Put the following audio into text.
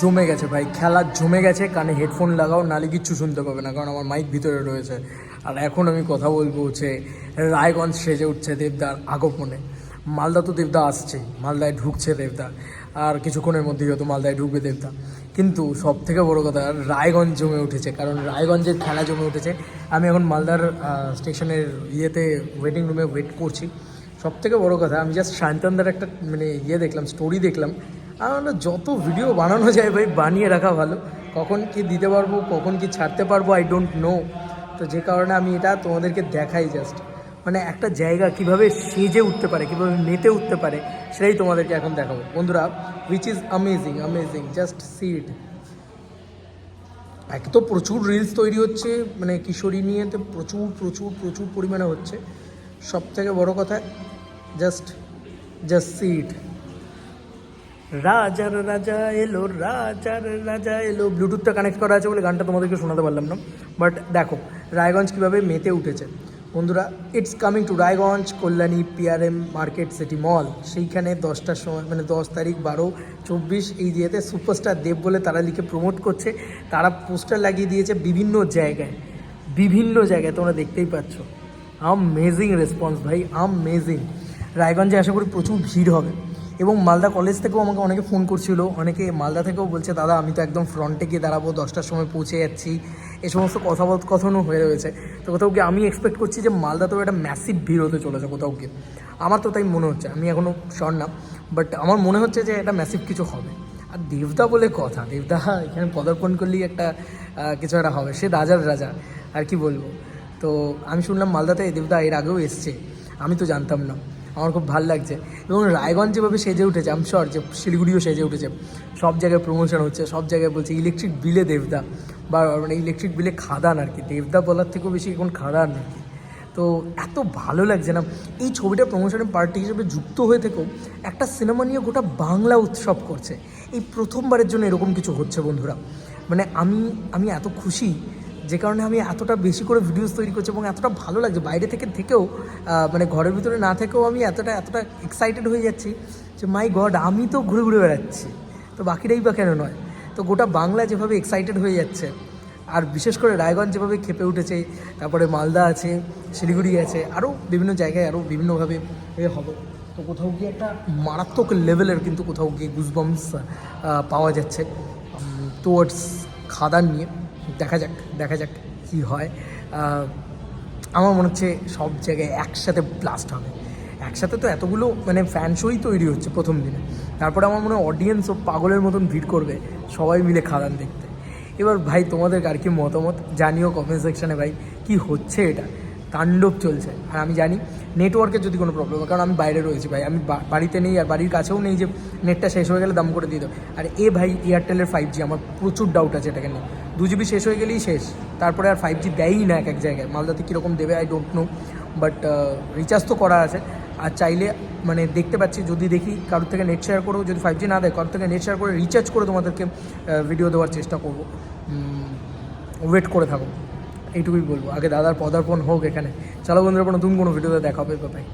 জমে গেছে ভাই, খেলা জমে গেছে, কানে হেডফোন লাগাও নালে কিচ্ছু শুনতে পাবে না, কারণ আমার মাইক ভিতরে রয়েছে। আর এখন আমি কথা বলব হচ্ছে রায়গঞ্জ সেজে উঠছে দেবদার আগমনে। মালদা তো দেবদা আসছে মালদায় ঢুকছে দেবদা। আর কিছুক্ষণের মধ্যেই হয়তো মালদায় ঢুকবে দেবদা। কিন্তু সব থেকে বড় কথা, রায়গঞ্জ জমে উঠেছে, কারণ রায়গঞ্জের খেলা জমে উঠেছে। আমি এখন মালদার স্টেশনের ইয়েতে ওয়েটিং রুমে ওয়েট করছি। সব থেকে বড় কথা, আমি জাস্ট শান্তনদার একটা মানে ইয়ে দেখলাম স্টোরি দেখলাম। আমার যত ভিডিও বানানো যায় ভাই, বানিয়ে রাখা ভালো। কখন কি দিতে পারব, কখন কি ছাড়তে পারব আই ডোন্ট নো তো যে কারণে আমি এটা তোমাদেরকে দেখাই জাস্ট মানে একটা জায়গা কীভাবে সেজে উঠতে পারে, কীভাবে মেতে উঠতে পারে, সেটাই তোমাদেরকে এখন দেখাবো। বন্ধুরা which is amazing amazing just see it এক তো প্রচুর রিলস তৈরি হচ্ছে মানে কিশোরী নিয়ে তো প্রচুর প্রচুর প্রচুর পরিমাণে হচ্ছে। সব থেকে বড় কথা জাস্ট জাস্ট সিট রাজার রাজা এলো, রাজার রাজা এলো। ব্লুটুথটা কানেক্ট করা আছে বলে গানটা তোমাদেরকে শোনাতে পারলাম না। বাট দেখো, রায়গঞ্জ কীভাবে মেতে উঠেছে? বন্ধুরা it's coming to Raiganj, Kalyani PRM market city mall সেইখানে দশটার সময় মানে দশ তারিখ বারো চব্বিশ এই দিয়েতে সুপারস্টার দেব বলে তারা লিখে প্রমোট করছে। তারা পোস্টার লাগিয়ে দিয়েছে বিভিন্ন জায়গায়। বিভিন্ন জায়গায়, তোমরা দেখতেই পাচ্ছ। আমেজিং রেসপন্স ভাই আমেজিং রায়গঞ্জে আশা করি প্রচুর ভিড় হবে। এবং মালদা কলেজ থেকেও আমাকে অনেকে ফোন করছিল। অনেকে মালদা থেকেও বলছে, দাদা, আমি তো একদম ফ্রন্টে গিয়ে দাঁড়াবো, দশটার সময় পৌঁছে যাচ্ছি। এ সমস্ত কথাবার্থনও হয়ে রয়েছে। তো কোথাও গিয়ে আমি এক্সপেক্ট করছি যে মালদাতেও একটা ম্যাসিভ ভিড় হতে চলেছে কোথাও গিয়ে। আমার তো তাই মনে হচ্ছে, আমি এখনও শর না বাট আমার মনে হচ্ছে যে এটা ম্যাসিভ কিছু হবে। আর দেবদা বলে কথা, দেবদা এখানে পদার্পণ করলেই একটা কিছু একটা হবে। সে রাজার রাজা, আর কি বলব? তো আমি শুনলাম মালদাতে দেবদা এর আগেও এসছে। আমি তো জানতাম না। আমার খুব ভালো লাগছে। এবং রায়গঞ্জ যেভাবে সেজে উঠেছে আমি শর যে শিলিগুড়িও সেজে উঠেছে। সব জায়গায় প্রমোশন হচ্ছে, সব জায়গায় বলছে ইলেকট্রিক বিলে দেবদা। বা মানে ইলেকট্রিক বিলে খাদান আর কি, দেবদা বলার থেকেও বেশি এখন খাদান আর কি। তো এত ভালো লাগছে না। এই ছবিটা প্রমোশনের পার্টি হিসেবে যুক্ত হয়ে থেকেও একটা সিনেমা নিয়ে গোটা বাংলা উৎসব করছে। এই প্রথমবারের জন্য এরকম কিছু হচ্ছে বন্ধুরা। মানে আমি আমি এত খুশি যে কারণে আমি এতটা বেশি করে ভিডিওস তৈরি করছি এবং এতটা ভালো লাগছে। বাইরে থেকে থেকেও মানে ঘরের ভিতরে না থেকেও আমি এতটা এতটা এক্সাইটেড হয়ে যাচ্ছি যে মাই গড আমি তো ঘুরে ঘুরে বেড়াচ্ছি। তো বাকিটাই বা কেন নয়? তো গোটা বাংলা যেভাবে এক্সাইটেড হয়ে যাচ্ছে, আর বিশেষ করে রায়গঞ্জ যেভাবে খেপে উঠেছে, তারপরে মালদা আছে, শিলিগুড়ি আছে, আরও বিভিন্ন জায়গায় আরও বিভিন্নভাবে এ হবে। তো কোথাও গিয়ে একটা মারাত্মক লেভেলের কিন্তু কোথাও গিয়ে গুজবমস পাওয়া যাচ্ছে টুয়ার্ডস খাদান নিয়ে। দেখা যাক দেখা যাক কী হয়। আমার মনে হচ্ছে সব জায়গায় একসাথে ব্লাস্ট হবে। একসাথে তো এতগুলো মানে ফ্যান শোই তৈরি হচ্ছে প্রথম দিনে। তারপরে আমার মনে হয় অডিয়েন্সও পাগলের মতন ভিড় করবে সবাই মিলে খাদান দেখতে। এবার ভাই, তোমাদের আর কি মতামত? জানিও কমেন্ট সেকশানে ভাই, কি হচ্ছে এটা? তাণ্ডব চলছে। আর আমি জানি নেটওয়ার্কের যদি কোনো প্রবলেম হয়, কারণ আমি বাইরে রয়েছি ভাই, আমি বাড়িতে নেই আর বাড়ির কাছেও নেই যে নেটটা শেষ হয়ে গেলে দাম করে দিয়ে দেবো আর এ ভাই এয়ারটেলের ফাইভ জি আমার প্রচুর ডাউট আছে এটাকে নিয়ে। দু জিবি শেষ হয়ে গেলেই শেষ। তারপরে আর ফাইভ জি দেয়ই না এক এক জায়গায়। মালদাতে কীরকম দেবে I don't know but recharge তো করা আছে। আর চাইলে মানে দেখতে পাচ্ছি, যদি দেখি কারোর থেকে নেট শেয়ার করেও যদি ফাইভ জি না দেয়, কারোর থেকে নেট শেয়ার করে রিচার্জ করে তোমাদেরকে ভিডিও দেওয়ার চেষ্টা করব। ওয়েট করে থাকো। এইটুকুই বলব। আগে দাদার পদার্পণ হোক এখানে। চলো বন্ধুরা নতুন কোনো ভিডিওতে দেখা হবে। বাই